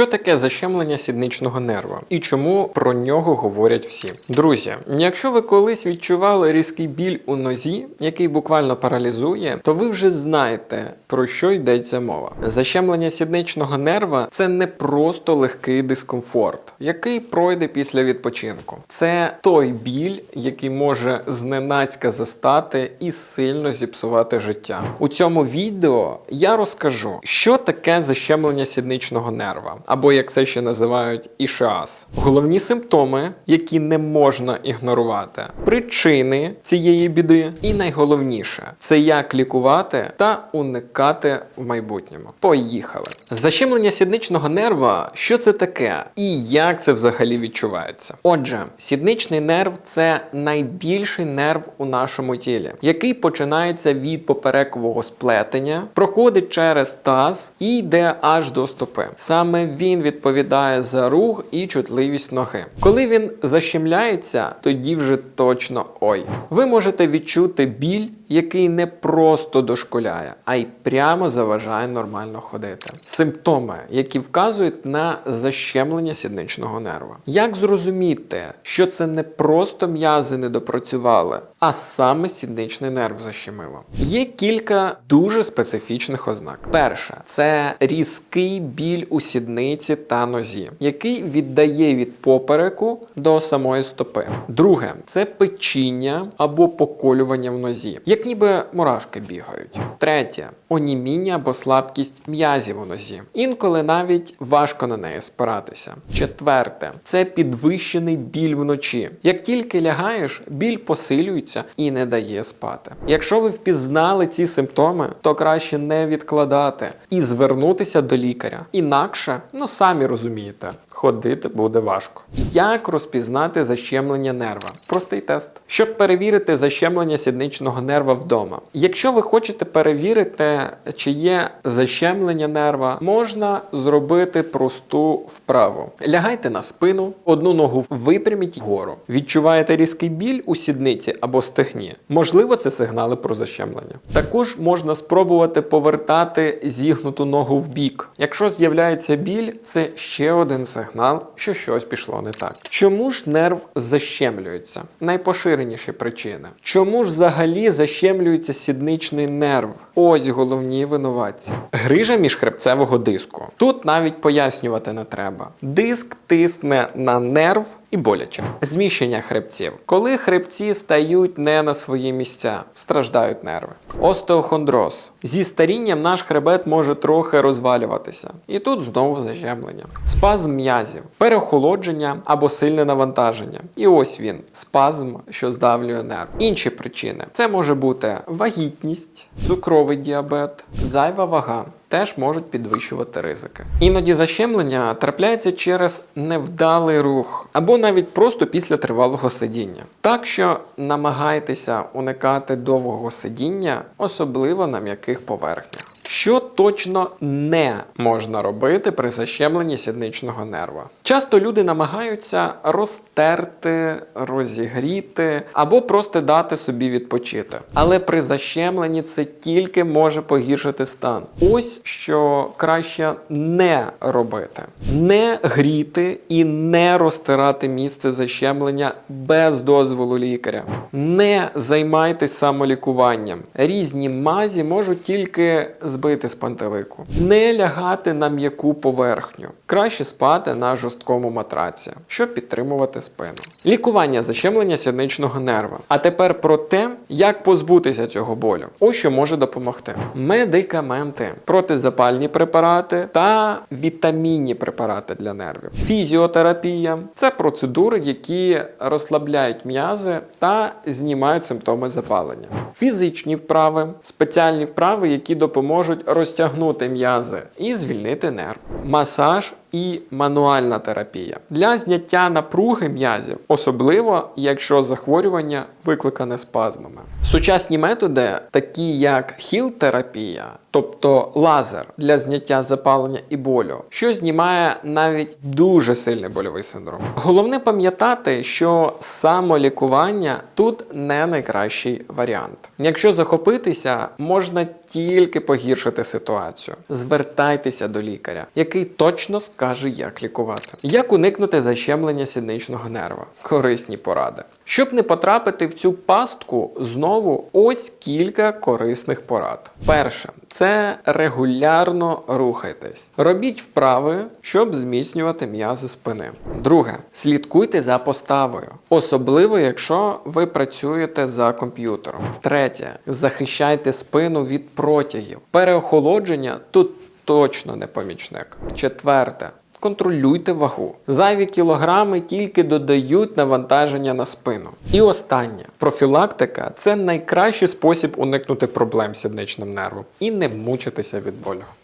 Що таке защемлення сідничного нерва і чому про нього говорять всі? Друзі, якщо ви колись відчували різкий біль у нозі, який буквально паралізує, то ви вже знаєте про що йдеться мова. Защемлення сідничного нерва це не просто легкий дискомфорт, який пройде після відпочинку. Це той біль, який може зненацька застати і сильно зіпсувати життя. У цьому відео я розкажу, що таке защемлення сідничного нерва, або як це ще називають ішеаз. Головні симптоми, які не можна ігнорувати, причини цієї біди, і найголовніше це як лікувати та уникати в майбутньому. Поїхали. Защемлення сідничного нерва, що це таке і як це взагалі відчувається? Отже, сідничний нерв це найбільший нерв у нашому тілі, який починається від поперекового сплетення, проходить через таз і йде аж до стопи. Саме він відповідає за рух і чутливість ноги. Коли він защемляється, тоді вже точно ой. Ви можете відчути біль, який не просто дошкуляє, а й прямо заважає нормально ходити. Симптоми, які вказують на защемлення сідничного нерва. Як зрозуміти, що це не просто м'язи не допрацювали, а саме сідничний нерв защемило? Є кілька дуже специфічних ознак. Перше це різкий біль у сідниці та нозі, який віддає від попереку до самої стопи. Друге це печіння або поколювання в нозі, як ніби мурашки бігають. Третє оніміння або слабкість м'язів у нозі. Інколи навіть важко на неї спиратися. Четверте це підвищений біль вночі. Як тільки лягаєш, біль посилюється і не дає спати. Якщо ви впізнали ці симптоми, то краще не відкладати і звернутися до лікаря. Інакше, ну самі розумієте, ходити буде важко. Як розпізнати защемлення нерва? Простий тест. Щоб перевірити защемлення сідничного нерва вдома. Якщо ви хочете перевірити, чи є защемлення нерва, можна зробити просту вправу. Лягайте на спину, одну ногу випряміть вгору. Відчуваєте різкий біль у сідниці або стегні. Можливо, це сигнали про защемлення. Також можна спробувати повертати зігнуту ногу в бік. Якщо з'являється біль, це ще один сигнал, що щось пішло не так. Чому ж нерв защемлюється? Найпоширеніші причини. Чому ж взагалі защемлюється сідничний нерв? Ось головні винуватці. Грижа міжхребцевого диску. Тут навіть пояснювати не треба. Диск тисне на нерв і боляче. Зміщення хребців. Коли хребці стають не на свої місця, страждають нерви. Остеохондроз. Зі старінням наш хребет може трохи розвалюватися. І тут знову зажемлення. Спазм м'язів, переохолодження або сильне навантаження. І ось він спазм, що здавлює нерв. Інші причини це може бути вагітність, цукровий діабет, зайва вага. Теж можуть підвищувати ризики. Іноді защемлення трапляється через невдалий рух або навіть просто після тривалого сидіння. Так що намагайтеся уникати довгого сидіння, особливо на м'яких поверхнях. Що точно не можна робити при защемленні сідничного нерва? Часто люди намагаються розтерти, розігріти або просто дати собі відпочити. Але при защемленні це тільки може погіршити стан. Ось що краще не робити: не гріти і не розтирати місце защемлення без дозволу лікаря. Не займайтесь самолікуванням. Різні мазі можуть тільки збити з пантелику. Не лягати на м'яку поверхню. Краще спати на жорсткому матраці, щоб підтримувати спину. Лікування защемлення сідничного нерва. А тепер про те, як позбутися цього болю. Ось що може допомогти: медикаменти, протизапальні препарати та вітамінні препарати для нервів. Фізіотерапія це процедури, які розслабляють м'язи та знімають симптоми запалення. Фізичні вправи, спеціальні вправи, які допоможуть розтягнути м'язи і звільнити нерв. Масаж і мануальна терапія для зняття напруги м'язів, особливо якщо захворювання викликане спазмами. Сучасні методи, такі як хіл-терапія тобто лазер для зняття запалення і болю, що знімає навіть дуже сильний больовий синдром. Головне пам'ятати, що самолікування тут не найкращий варіант. Якщо захопитися, можна тільки погіршити ситуацію. Звертайтеся до лікаря, який точно скаже, як лікувати. Як уникнути защемлення сідничного нерва? Корисні поради. Щоб не потрапити в цю пастку, знову ось кілька корисних порад. Перше, це регулярно рухайтесь. Робіть вправи, щоб зміцнювати м'язи спини. Друге, слідкуйте за поставою, особливо якщо ви працюєте за комп'ютером. Третє, захищайте спину від протягів. Переохолодження тут точно не помічник. Четверте. Контролюйте вагу. Зайві кілограми тільки додають навантаження на спину. І останнє профілактика це найкращий спосіб уникнути проблем з сідничним нервом і не мучитися від болю.